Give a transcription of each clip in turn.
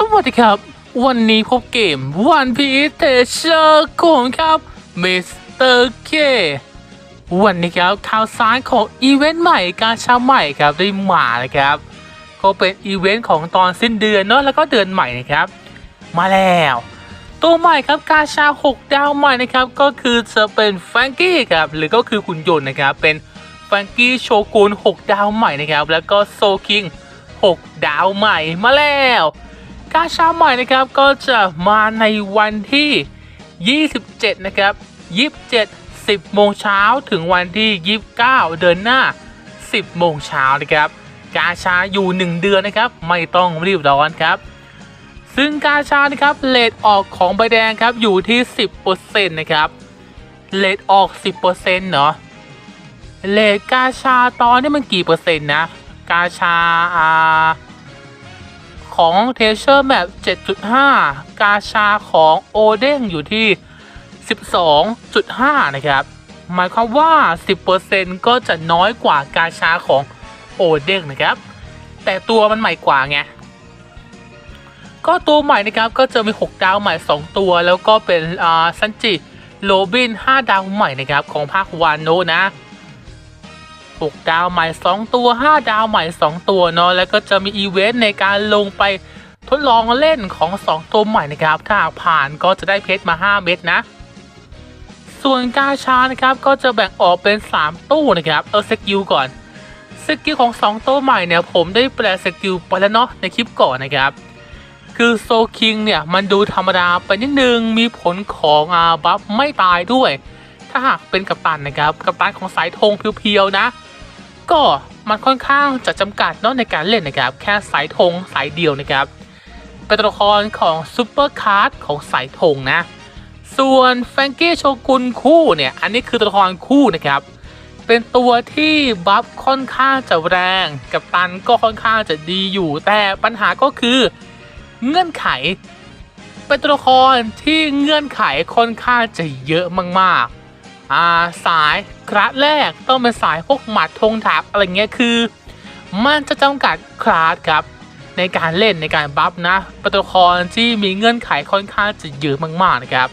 สวัสดีครับ วันนี้พบเกมวันพีเทเชอร์ของครับมิสเตอร์เควันนี้ครับข่าวสารของอีเวนต์ใหม่การชาใหม่ครับได้มานะครับ ก็เป็นอีเวนต์ของตอนสิ้นเดือนเนาะแล้วก็เดือนใหม่นะครับ มาแล้ว ตัวใหม่ครับกาชา 6 ดาวใหม่นะครับ ก็คือจะเป็นแฟรงกี้ครับหรือก็คือคุณยนต์นะครับ เป็นแฟรงกี้โชกุน6 ดาวใหม่นะครับ แล้วก็โซคิง 6 ดาวใหม่มาแล้ว กาชาใหม่นะครับก็จะมาในวันที่ 27 นะครับ 27 10 โมงเช้าถึงวันที่ 29 เดือนหน้า 10 โมงเช้านะครับ กาชาอยู่ 1 เดือนนะครับ ไม่ต้องรีบร้อนครับ ซึ่งกาชานะครับเลทออกของใบแดงครับอยู่ที่ 10%นะครับเลทออก 10%เนาะเลทกาชาตอนนี้มันกี่เปอร์เซ็นต์นะ กาชาอ่า ของเทเชอร์แบบ7.5 กาชาของโอเด้งอยู่ที่ 12.5 นะครับ หมายความว่า 10%ก็จะน้อยกว่ากาชาของโอเด้งนะครับ แต่ตัวมันใหม่กว่าไง ก็ตัวใหม่นะครับก็จะมี 6 ดาวใหม่ 2 ตัว แล้วก็เป็นอ่าซันจิโรบิน 5 ดาวใหม่นะครับของภาควานโนนะ 6 ดาวใหม่ 2 ตัว 5 ดาวใหม่ 2 ตัวเนาะแล้วก็จะมีอีเวนต์ในการลงไปทดลองเล่นของ 2 ตัวใหม่นะครับ ถ้าหากผ่านก็จะได้เพชรมา 5 เม็ดนะ ส่วนกาชานะครับก็จะแบ่งออกเป็น 3 ตู้นะครับเอาสกิลก่อนสกิลของ 2 ตัวใหม่เนี่ยผมได้แปลสกิลไปแล้วเนาะในคลิปก่อนนะครับคือโซคิงเนี่ยมันดูธรรมดาไปนิดนึงมีผลของอาบัฟไม่ตายด้วย ถ้าหากเป็นกัปตันนะครับกัปตันของสายธงเพียวๆนะ ก็มันค่อนข้างจะจำกัดเนาะในการเล่นนะครับ แค่สายธงสายเดียวนะครับ เป็นตัวละครของซูเปอร์คาร์ดของสายธงนะ ส่วนแฟรงกี้โชกุนคู่เนี่ย อันนี้คือตัวละครคู่นะครับ เป็นตัวที่บัฟค่อนข้างจะแรง กัปตันก็ค่อนข้างจะดีอยู่ แต่ปัญหาก็คือเงื่อนไข เป็นตัวละครที่เงื่อนไขค่อนข้างจะเยอะมาก อ่าสายคลาสแรกต้องเป็นสายพวกหมัดธงถักอะไรเงี้ยคือ มันจะจำกัดคลาสครับในการเล่นในการบัฟนะป็นตัวละครที่มีเงื่อนไขค่อนข้างจะเยอะมากๆนะครับ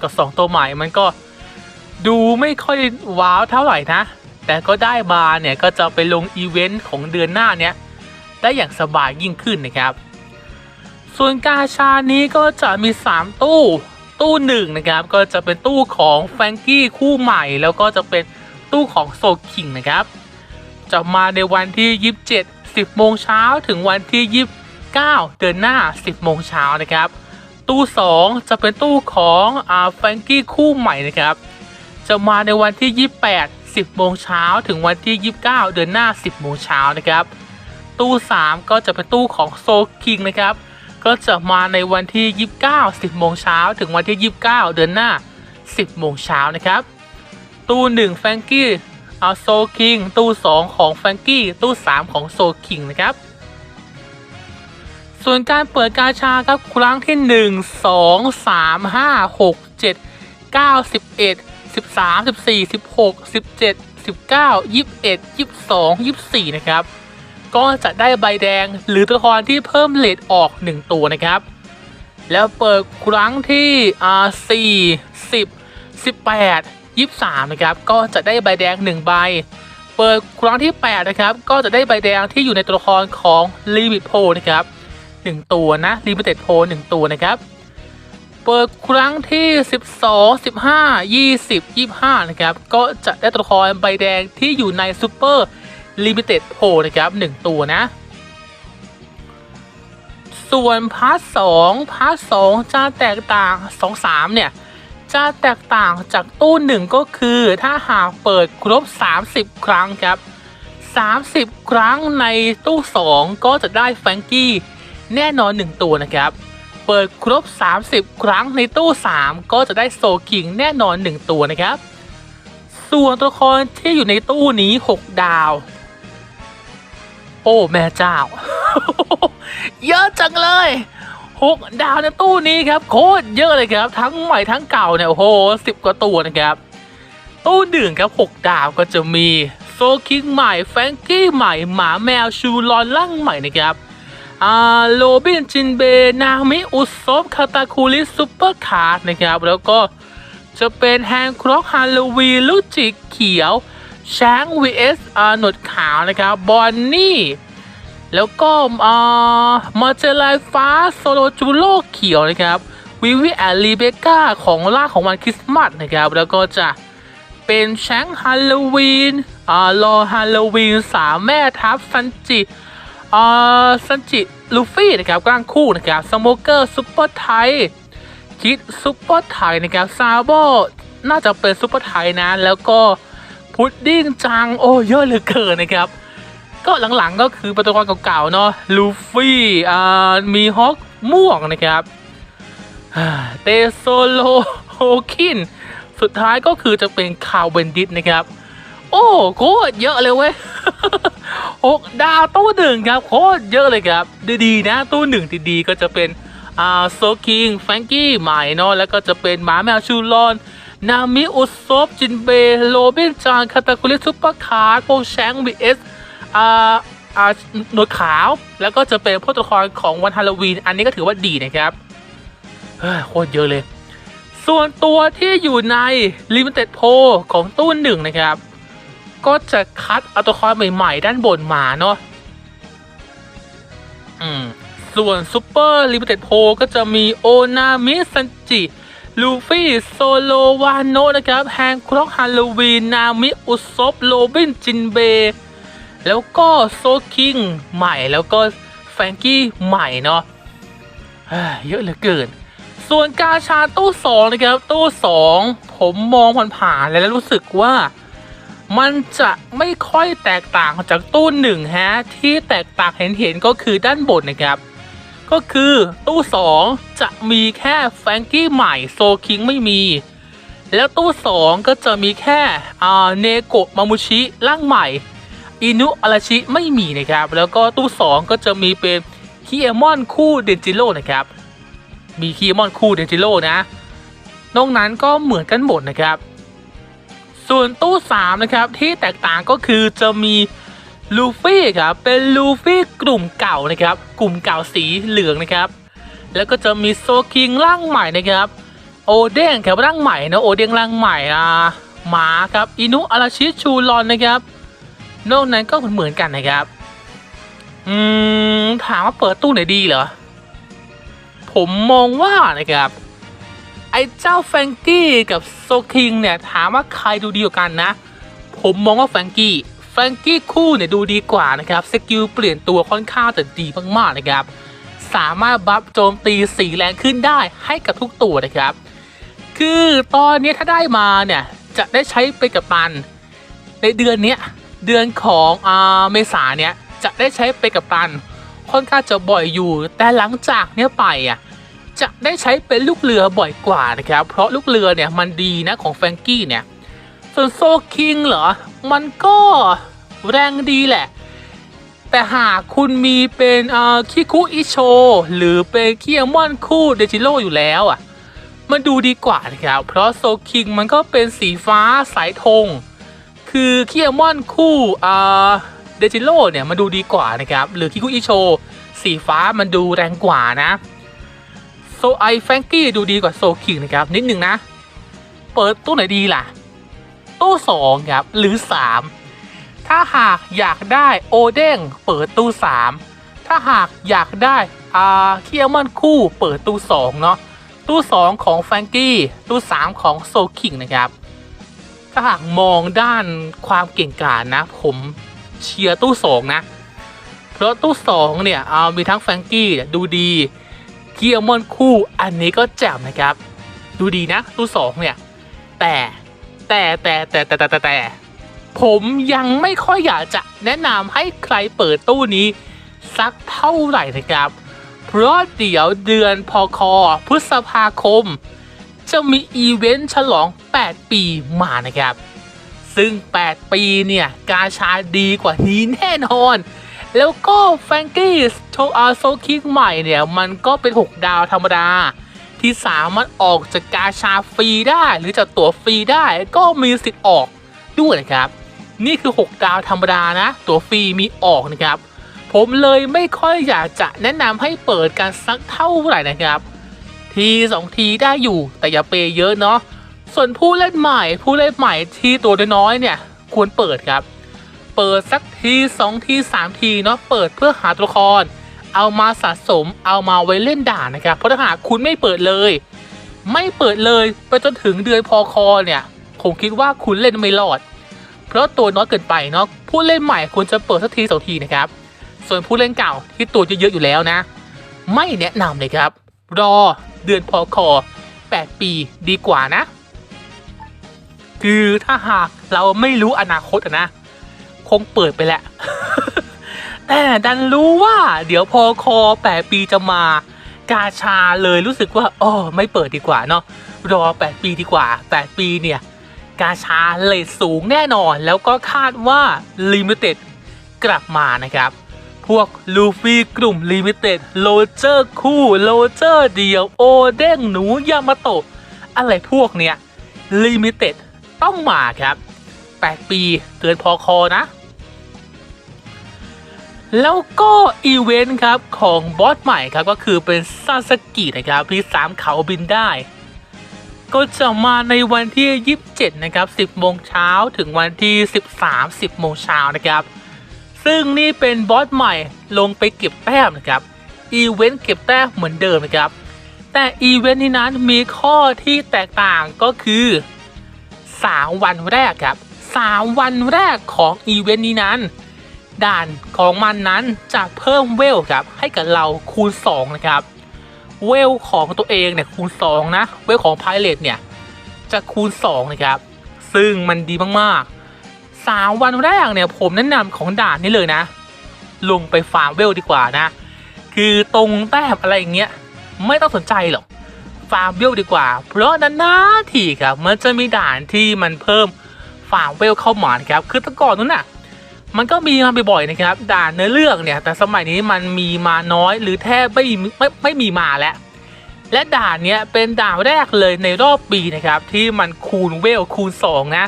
กับสองตัวใหม่มันก็ดูไม่ค่อยว้าวเท่าไหร่นะ แต่ก็ได้มาเนี่ยก็จะไปลงอีเวนต์ของเดือนหน้าเนี้ยได้อย่างสบายยิ่งขึ้นนะครับ ส่วนกาชานี้ก็จะมี 3 ตู้ ตู้หนึ่งนะครับก็จะเป็นตู้ของแฟรงกี้คู่ใหม่ แล้วก็จะเป็นตู้ของโซคิงนะครับ จะมาในวันที่ 27 10โมงเช้าถึงวันที่ 29 เดือนหน้า 10โมงเช้านะครับ ตู้ 2 จะเป็นตู้ของอาแฟรงกี้คู่ใหม่นะครับ จะมาในวันที่ 28 10โมงเช้าถึงวันที่ 29 เดือนหน้า 10โมงเช้านะครับ ตู้ 3 ก็จะเป็นตู้ของโซคิงนะครับ ก็จะมาในวันที่ 29 10โมงเช้าถึงวันที่ 29 เดือนหน้า 10โมงเช้านะครับ ตู้ 1 แฟงกี้เอาโซคิง ตู้ 2 ของแฟงกี้ ตู้ 3 ของโซคิงนะครับ ส่วนการเปิดกาชาครับครั้งที่ 1 2 3 5 6 7 9 11 13 14 16 17 19 21 22 24 นะครับ ก็จะได้ใบแดงหรือตัวละครที่เพิ่มเลทออก 1 ตัวนะครับ แล้วเปิดครั้งที่อ่า4 10 18 23นะครับ ก็จะได้ใบแดง 1 ใบ เปิดครั้งที่ 8 นะครับ ก็จะได้ใบแดงที่อยู่ในตัวละครของ Limit p o นะครับ 1 ตัวนะ Limited p o 1ตัวนะครับเปิดครั้งที่ 12 15 20 25 นะครับ ก็จะได้ตัวละครใบแดงที่อยู่ในซูเปอร์ Super Limited p o นะครับ 1 ตัวนะ ส่วนพาร์ทสองพาร์ทสองจะแตกต่างสองสามเนี่ย จะแตกต่างจากตู้หนึ่งก็คือถ้าหากเปิดครบ 30 ครั้งครับ 30 ครั้งในตู้ 2 ก็จะได้แฟงกี้แน่นอน 1 ตัวนะครับ เปิดครบ 30 ครั้งในตู้ 3 ก็จะได้โซคิงแน่นอน 1 ตัวนะครับ ส่วนตัวละครที่อยู่ในตู้นี้ 6 ดาว โอ้แม่เจ้า เยอะจังเลยหกดาวในตู้นี้ครับโคตรเยอะเลยครับ ทั้งใหม่ทั้งเก่าเนี่ยโอ้โหสิบกว่าตัวนะครับ ตู้หนึ่งครับหกดาวก็จะมีโซคิงใหม่แฟรงกี้ใหม่หมาแมวชูรอนล่างใหม่นะครับอ่าโรบินจินเบนามิอุซบคาตาคูริซูเปอร์คาร์นะครับ แล้วก็จะเป็นแฮนด์ครอกฮาโลวีนลูกจิกเขียว ช้าง vs อ่าหนวดขาวนะครับบอนนี่แล้วก็อ่ามาเจลายฟ้าโซโลจูโลเขียวนะครับวิวิแอลลีเบกาของล่าของวันคริสต์มาสนะครับแล้วก็จะเป็นแชงฮาโลวีนอ่ารอฮาโลวีนสามแม่ทัพซันจิอ่าซันจิลูฟี่นะครับกลางคู่นะครับสโมเกอร์ซุปเปอร์ไทยคิดซุปเปอร์ไทยนะครับซาโบน่าจะเป็นซุปเปอร์ไทยนะแล้วก็ พุดดิ้งจัง โอ้เยอะเหลือเกินนะครับ ก็หลังๆก็คือประตูกรเก่าๆเนาะลูฟี่อ่ามีฮอกม่วงนะครับเตโซโลโฮคิน สุดท้ายก็คือจะเป็นคาวเบนดิตนะครับ โอ้โคตรเยอะเลยเว้ยหกดาวตู้หนึ่งครับโคตรเยอะเลยครับ ดีๆนะตู้หนึ่งดีๆก็จะเป็นอ่าโซคิงแฟรงกี้ใหม่เนาะแล้วก็จะเป็นหมาแมวชูลอน นามิอุซบจินเบโรบินจานคาตาคุริซุปเปอร์คาร์โกแชงบีเอสอ่าอ่าหนวดขาว แล้วก็จะเป็นพวกตัวละครของวันฮาโลวีน อันนี้ก็ถือว่าดีนะครับ เฮ้ยโคตรเยอะเลย ส่วนตัวที่อยู่ใน Limited p o ของตู้หนึ่งนะครับ ก็จะคัดเอาตัวละครใหม่ ๆ ด้านบนมาเนาะอืมส่วน Super Limited p o ก็จะมีโอนามิซันจิ ลูฟี่โซโลวานโนนะครับแฮงคร็อกฮาโลวีนนามิอุซบโรบินจินเบ แล้วก็โซคิงใหม่แล้วก็แฟงกี้ใหม่เนาะเยเยอะเหลือเกิน ส่วนกาชาตู้สองนะครับตู้สองผมมองผ่านๆแล้วรู้สึกว่า มันจะไม่ค่อยแตกต่างจากตู้หนึ่งฮะที่แตกต่างเห็นๆก็คือด้านบนนะครับ ก็คือตู้ 2 จะมีแค่แฟรงกี้ใหม่โซคิงไม่มี แล้วตู้ 2 ก็จะมีแค่เนโกะมามุชิร่างใหม่ อินุอาราชิไม่มีนะครับ แล้วก็ตู้ 2 ก็จะมีเป็นคีเอมอนคู่เดนจิโร่นะครับ มีคีเอมอนคู่เดนจิโร่นะนอกนั้นก็เหมือนกันหมดนะครับ ส่วนตู้ 3 นะครับที่แตกต่างก็คือจะมี ลูฟี่ครับเป็นลูฟี่กลุ่มเก่านะครับ กลุ่มเก่าสีเหลืองนะครับ แล้วก็จะมีโซคิงร่างใหม่นะครับ โอเด้งครับร่างใหม่นะโอเด้งร่างใหม่อ่าหมาครับอินุอาราชิชูรอนนะครับ นอกนั้นก็เหมือนกันนะครับ อืมถามว่าเปิดตู้ไหนดีเหรอ ผมมองว่านะครับ ไอ้เจ้าแฟงกี้กับโซคิงเนี่ยถามว่าใครดูดีกว่ากันนะ ผมมองว่าแฟงกี้ ฟรงกี้คู่เนี่ยดูดีกว่านะครับสกิลเปลี่ยนตัวค่อนข้างจะดีมากๆนะครับ สามารถบัฟโจมตีสีแรงขึ้นได้ให้กับทุกตัวนะครับ คือตอนนี้ถ้าได้มาเนี่ยจะได้ใช้ไปกับปันในเดือนนี้เดือนของอ่าเมษาเนี่ยจะได้ใช้ไปกับตันค่อนข้างจะบ่อยอยู่ แต่หลังจากเนี้ยไปอะจะได้ใช้เป็นลูกเรือบ่อยกว่านะครับ เพราะลูกเรือเนี่ยมันดีนะของแฟรงกี้เนี่ย ส่วนโซคิงเหรอ มันก็แรงดีแหละ แต่หากคุณมีเป็นคิคุอิโช หรือเป็นเคียมอนคู่เดจิโร่อยู่แล้วอะ มันดูดีกว่านะครับ เพราะโซคิงมันก็เป็นสีฟ้าสายธง คือเคียมอนคู่เดจิโร่เนี่ยมันดูดีกว่านะครับ หรือคิคุอิโช สีฟ้ามันดูแรงกว่านะโซไอแฟงกี้ดูดีกว่าโซคิงนะครับนิดหนึ่งนะ เปิดตู้ไหนดีล่ะ ตู้สองครับ หรือสามถ้าหากอยากได้โอเด้งเปิดตู้สามถ้าหากอยากได้อ่าเคียมันคู่เปิดตู้สองเนาะตู้สองของแฟงกี้ตู้สามของโซคิงนะครับ ถ้าหากมองด้านความเก่งกาจนะ ผมเชียร์ตู้สองนะ เพราะตู้สองเนี่ยเอามีทั้งแฟงกี้ดูดีเคียมอนคู่อันนี้ก็แจ่มนะครับ ดูดีนะตู้สองเนี่ย แต่ แต่แต่แต่แต่แต่แต่แต่ผมยังไม่ค่อยอยากจะแนะนำให้ใครเปิดตู้นี้สักเท่าไหร่นะครับ เพราะเดี๋ยวเดือนพอคอพฤษภาคม จะมีอีเวนต์ฉลอง 8 ปีมานะครับ ซึ่ง 8 ปีเนี่ย กาชาดีกว่านี้แน่นอน แล้วก็แฟงกี้โชอาโซคิกใหม่เนี่ย มันก็เป็น 6 ดาวธรรมดา ที่สามารถออกจากกาชาฟรีได้ หรือจากตั๋วฟรีได้ก็มีสิทธิ์ออกด้วยนะครับ นี่คือ 6 ดาวธรรมดานะ ตั๋วฟรีมีออกนะครับ ผมเลยไม่ค่อยอยากจะแนะนำให้เปิดกันสักเท่าไหร่นะครับ ทีสองทีได้อยู่แต่อย่าเปย์เยอะเนาะส่วนผู้เล่นใหม่ผู้เล่นใหม่ที่ตัวน้อยๆเนี่ยควรเปิดครับ เปิดสักทีสองทีสามทีเนาะเปิดเพื่อหาตัวละคร เอามาสะสมเอามาไว้เล่นด่านนะครับเพราะถ้าหากคุณไม่เปิดเลย ไม่เปิดเลยไปจนถึงเดือนพอคอเนี่ยผมคิดว่าคุณเล่นไม่รอด เพราะตัวน้อยเกินไปเนาะผู้เล่นใหม่ควรจะเปิดสักทีสองทีนะครับ ส่วนผู้เล่นเก่าที่ตัวเยอะๆอยู่แล้วนะ ไม่แนะนำเลยครับ รอเดือนพอคอ 8 ปีดีกว่านะ คือถ้าหากเราไม่รู้อนาคตนะ คงเปิดไปแหล้ว แต่ดันรู้ว่าเดี๋ยวพอคอ8ปีจะมากาชาเลยรู้สึกว่าอ๋อไม่เปิดดีกว่าเนาะรอ 8 ปีดีกว่า 8 ปีเนี่ย กาชาเลทสูงแน่นอน แล้วก็คาดว่าลิมิเต็ดกลับมานะครับ พวกลูฟี่กลุ่มลิมิเต็ดโรเจอร์คู่โรเจอร์เดียวโอเด้งหนูยามาโตะอะไรพวกเนี้ยลิมิเต็ดต้องมาครับ 8 ปีเกินพอคอนะ แล้วก็อีเวนต์ครับของบอสใหม่ครับก็คือเป็นซาสกินะครับที่สามเขาบินได้ ก็จะมาในวันที่ 27 นะครับ 10 โมงเช้าถึงวันที่ 13 10 โมงเช้านะครับ ซึ่งนี่เป็นบอสใหม่ลงไปเก็บแต้มนะครับอีเวนต์เก็บแต้มเหมือนเดิมนะครับ แต่อีเวนต์นี้นั้นมีข้อที่แตกต่างก็คือ 3 วันแรกครับ 3 วันแรกของอีเวนต์นี้นั้น ด่านของมันนั้นจะเพิ่มเวลครับให้กับเราคูณ 2 นะครับ เวลของตัวเองเนี่ยคูณ 2 นะ เวลของพายเลตเนี่ยจะคูณ 2 นะครับ ซึ่งมันดีมากๆ 3 วันแรกเนี่ยผมแนะนำของด่านนี้เลยนะ ลงไปฟาร์มเวลดีกว่านะ คือตรงแต้มอะไรอย่างเงี้ยไม่ต้องสนใจหรอกฟาร์มเวลดีกว่า เพราะนานๆทีครับมันจะมีด่านที่มันเพิ่มฟาร์มเวลเข้ามานครับคือแต่ก่อนนู้นน่ะ มันก็มีมาบ่อยๆนะครับด่านเนื้อเรื่องเนี่ย แต่สมัยนี้มันมีมาน้อยหรือแทบไม่มีไม่ไม่มีมาแล้วและด่านเนี้ยเป็นด่านแรกเลยในรอบปีนะครับ ที่มันคูณเวลคูณ 2 นะ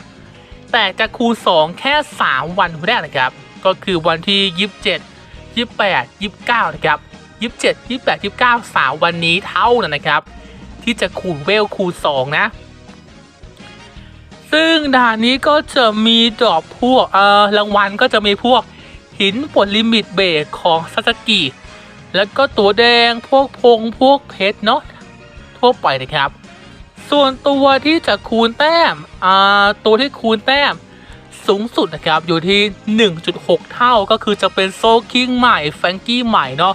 แต่จะคูณ 2 แค่ 3 วันแรกนะครับ ก็คือวันที่ 27 28 29 นะครับ 27 28 29 3 วันนี้เท่านั้นนะครับ ที่จะคูณเวลคูณ 2 นะ ซึ่งด่านนี้ก็จะมีดรอปพวกเอ่อรางวัลก็จะมีพวกหินปลดลิมิตเบรกของซาสกิแล้วก็ตัวแดงพวกพงพวกเพชรเนาะทั่วไปนะครับ ส่วนตัวที่จะคูณแต้มอ่าตัวที่คูณแต้มสูงสุดนะครับอยู่ที่ 1.6 เท่าก็คือจะเป็นโซคิงใหม่แฟงกี้ใหม่เนาะ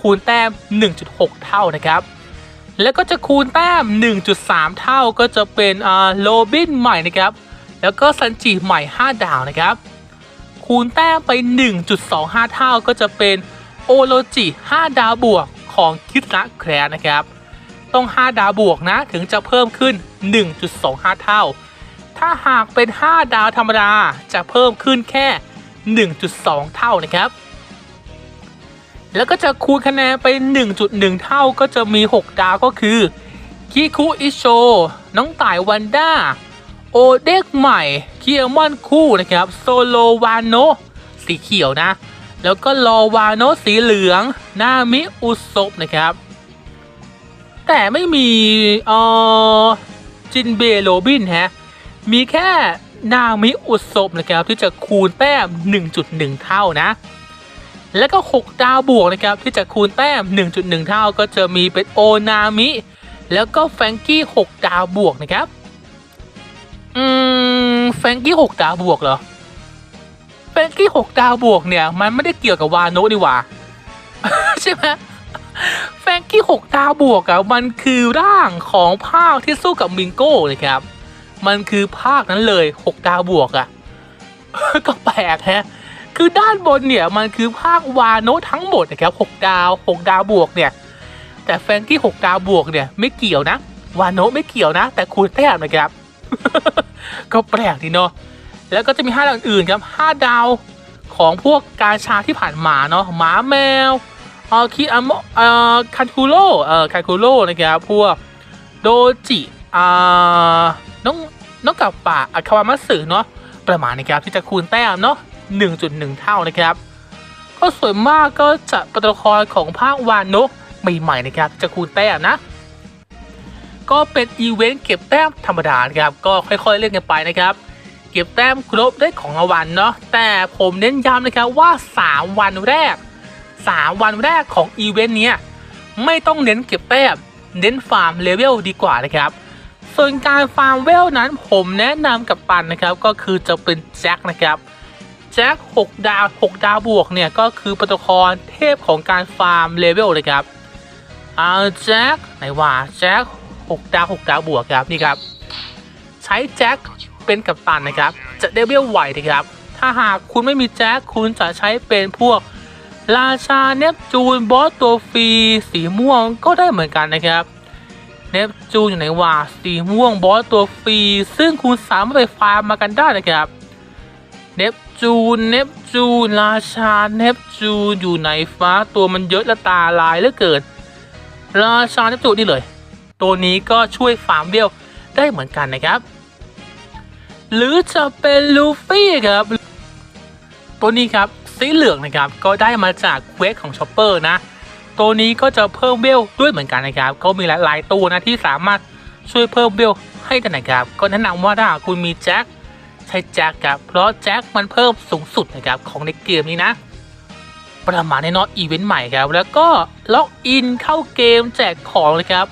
คูณแต้ม 1.6 เท่านะครับ แล้วก็จะคูณแต้ม 1.3 เท่าก็จะเป็นอ่าโรบินใหม่นะครับ แล้วก็ซันจิใหม่ 5 ดาวนะครับ คูณแต้มไป 1.25 เท่าก็จะเป็นโอโรจิ 5 ดาวบวกของคิสระแคร์นะครับ ต้อง 5 ดาวบวกนะถึงจะเพิ่มขึ้น 1.25 เท่า ถ้าหากเป็น 5 ดาวธรรมดาจะเพิ่มขึ้นแค่ 1.2 เท่านะครับ แล้วก็จะคูณคะแนนไป 1.1 เท่าก็จะมี 6 ดาวก็คือคิคุอิโช น้องต่ายวันด้า โอเด็กใหม่เคียมอนคู่นะครับ โซโลวานโนสีเขียวนะ แล้วก็ลอวานโนสีเหลือง นามิอุซบนะครับ แต่ไม่มีเออจินเบโรบินฮะ มีแค่นามิอุซบนะครับ ที่จะคูณแต้ม 1.1 เท่านะ แล้วก็ 6 ดาวบวกนะครับที่จะคูณแต้ม 1.1 เท่าก็จะมีเป็นโอนามิ แล้วก็แฟงกี้ 6 ดาวบวกนะครับ อืมแฟงกี้ 6 ดาวบวกเหรอแฟงกี้ 6 ดาวบวกเนี่ย มันไม่ได้เกี่ยวกับวาโนะนี่หว่า ใช่ไหมแฟงกี้ 6 ดาวบวกอะมันคือร่างของภาคที่สู้กับมิงโก้เลยครับ มันคือภาคนั้นเลย 6 ดาวบวกอะก็แปลกแฮะ คือด้านบนเนี่ยมันคือภาควาโนะทั้งหมดนะครับ6ดาว 6 ดาวบวกเนี่ยแต่แฟงกี้6ดาวบวกเนี่ยไม่เกี่ยวนะ วาโนะไม่เกี่ยวนะ แต่คูณแต้มนะครับ ก็แปลกดีเนาะแล้วก็จะมี5ดาวอื่นครับ 5 ดาวของพวกกาชาที่ผ่านมาเนาะหมาแมวออคีอามเอ่อคันคูโร่เอ่อคันคูโร่นะครับพวกโดจิอ่าน้องน้องกับป่าอคาวามัสึเนาะประมาณนี้ครับที่จะคูณแต้มเนาะ 1.1 เท่านะครับกราะส่วนมากก็จะป็นตัวละครของภาควานนะใหม่ๆนะครับ จะคูณแต้มนะ ก็เป็นอีเวนต์เก็บแต้มธรรมดานะครับก็ค่อยๆเล่นกันไปนะครับ เก็บแต้มครบได้ของรางวัลเนาะแต่ผมเน้นย้ำนะครับว่า 3 วันแรก 3 วันแรกของอีเวนต์เนี้ยไม่ต้องเน้นเก็บแต้มเน้นฟาร์มเลเวลดีกว่านะครับ ส่วนการฟาร์มเวลนั้นผมแนะนำกับปันนะครับ ก็คือจะเป็นแจ็คนะครับ แจ็ค6ดาว 6 ดาวบวกเนี่ย ก็คือปรตครเทพของการฟาร์มเลเวลเลยครับเอาแจ็คไหนว่าแจ็ค6ดาว 6 ดาวบวกครับนี่ครับ ใช้แจ็คเป็นกัปตันนะครับ จะเลเวลไหวนะครับ ถ้าหากคุณไม่มีแจ็คคุณจะใช้เป็นพวกราชาเนปจูนบอสตัวฟรีสีม่วงก็ได้เหมือนกันนะครับเนปจูนอยู่ไหนวะสีม่วงบอสตัวฟรีซึ่งคุณสามารถไปฟาร์มมากันได้นะครับเนป จูนเนปจูนราชาเนปจูนอยู่ไหนฟ้าตัวมันเยอะและตาลายเหลือเกินราชาเนปจูนนี่เลย ตัวนี้ก็ช่วยฟาร์มเวลได้เหมือนกันนะครับ หรือจะเป็นลูฟี่ครับ ตัวนี้ครับสีเหลืองนะครับก็ได้มาจากเควสของชอปเปอร์นะ ตัวนี้ก็จะเพิ่มเวลด้วยเหมือนกันนะครับ ก็มีหลายๆตัวนะที่สามารถช่วยเพิ่มเวลให้กันนะครับ ก็แนะนำว่าถ้าคุณมีแจ็ค ใช้แจ็คครับ เพราะแจ็คมันเพิ่มสูงสุดนะครับของในเกมนี้นะ ประมาณในนอตอีเวนต์ใหม่ครับ แล้วก็ล็อกอินเข้าเกมแจกของเลยครับ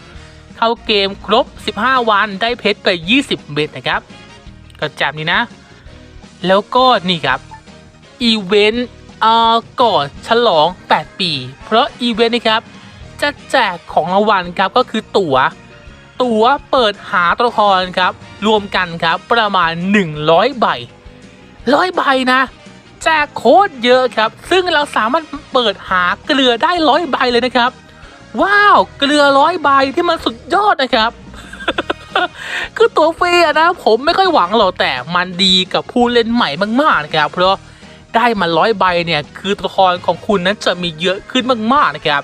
เข้าเกมครบ 15 วันได้เพชรไป 20เบ็ดนะครับ ก็จำนี้นะ แล้วก็นี่ครับอีเวนต์เอ่อก่อนฉลอง 8 ปี เพราะอีเวนต์นี้ครับจะแจกของรางวัลครับก็คือตั๋ว ตั๋วเปิดหาตัวละครครับ รวมกันครับประมาณ 100 ใบร้อยใบนะแจกโคตรเยอะครับ ซึ่งเราสามารถเปิดหาเกลือได้ร้อยใบเลยนะครับ ว้าว เกลือร้อยใบที่มันสุดยอดนะครับ คือตัวฟรีนะ ผมไม่ค่อยหวังหรอกแต่มันดีกับผู้เล่นใหม่มากๆนะครับ เพราะได้มาร้อยใบเนี่ยคือตัวละครของคุณนั้นจะมีเยอะขึ้นมากๆนะครับ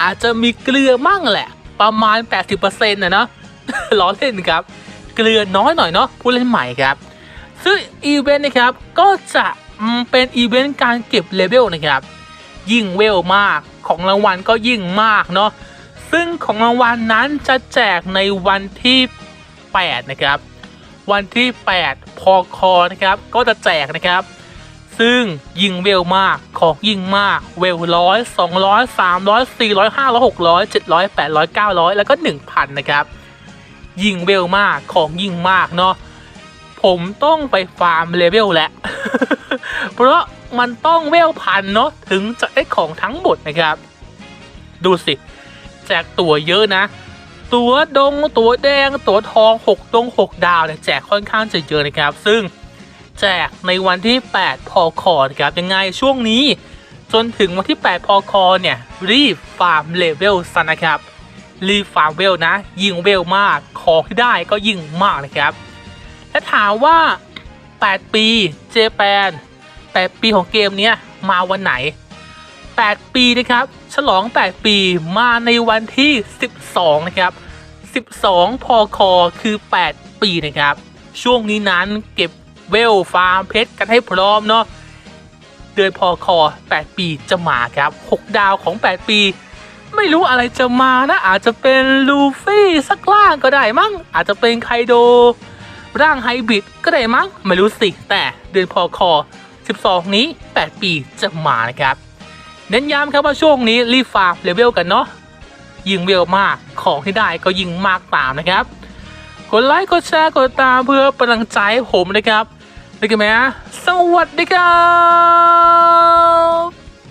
อาจจะมีเกลือมั่งแหละ ประมาณ 80%นะเนาะล้อเล่นครับ เกลือน้อยหน่อยเนาะผู้เล่นใหม่ครับ ซึ่งอีเวนต์นะครับก็จะเป็นอีเวนต์การเก็บเลเวลนะครับ ยิ่งเวลมากของรางวัลก็ยิ่งมากเนาะซึ่งของรางวัลนั้นจะแจกในวันที่ 8 นะครับ วันที่ 8 พอคอนะครับ ก็จะแจกนะครับ ซึ่งยิงเวลมากของยิงมาก เวลร้อยสองร้อยสามร้อยสี่ร้อยห้าร้อยหกร้อยเจ็ดร้อยแปดร้อยเก้าร้อยแล้วก็หนึ่งพันนะครับ ยิงเวลมากของยิงมากเนาะผมต้องไปฟาร์มเลเวลแหละ เพราะมันต้องเวลพันเนาะถึงจะได้ของทั้งหมดนะครับ ดูสิ แจกตั๋วเยอะนะ ตั๋วดงตั๋วแดงตั๋วทอง 6 ดง 6 ดาวเนี่ยแจกค่อนข้างจะเยอะนะครับ ซึ่ง แจกในวันที่ 8 พอคอครับยังไงช่วงนี้ จนถึงวันที่ 8 พอคอเนี่ย รีบฟาร์มเลเวลซะนะครับ รีบฟาร์มเวลนะ ยิงเวลมากของที่ได้ก็ยิ่งมากนะครับ และถามว่า 8 ปีเจแปน8 ปีของเกมเนี้ยมาวันไหน 8 ปีนะครับ ฉลอง 8 ปีมาในวันที่ 12 นะครับ 12 พอคอคือ 8 ปีนะครับ ช่วงนี้นั้นเก็บ เวลฟาร์มเพชรกันให้พร้อมเนาะเดือนพอคอ 8 ปีจะมาครับ 6 ดาวของ 8 ปี ไม่รู้อะไรจะมานะ อาจจะเป็นลูฟี่สักล่างก็ได้มั้ง อาจจะเป็นไคโด ร่างไฮบริดก็ได้มั้ง ไม่รู้สิ แต่เดือนพอคอ 12 นี้ 8 ปีจะมานะครับ เน้นย้ำครับว่าช่วงนี้รีฟาร์มเลเวลกันเนาะยิงเวลมากของที่ได้ก็ยิงมากตามนะครับ กดไลค์กดแชร์กดติดตามเพื่อเป็นกำลังใจผมนะครับ กันไหมสวัสดีครับ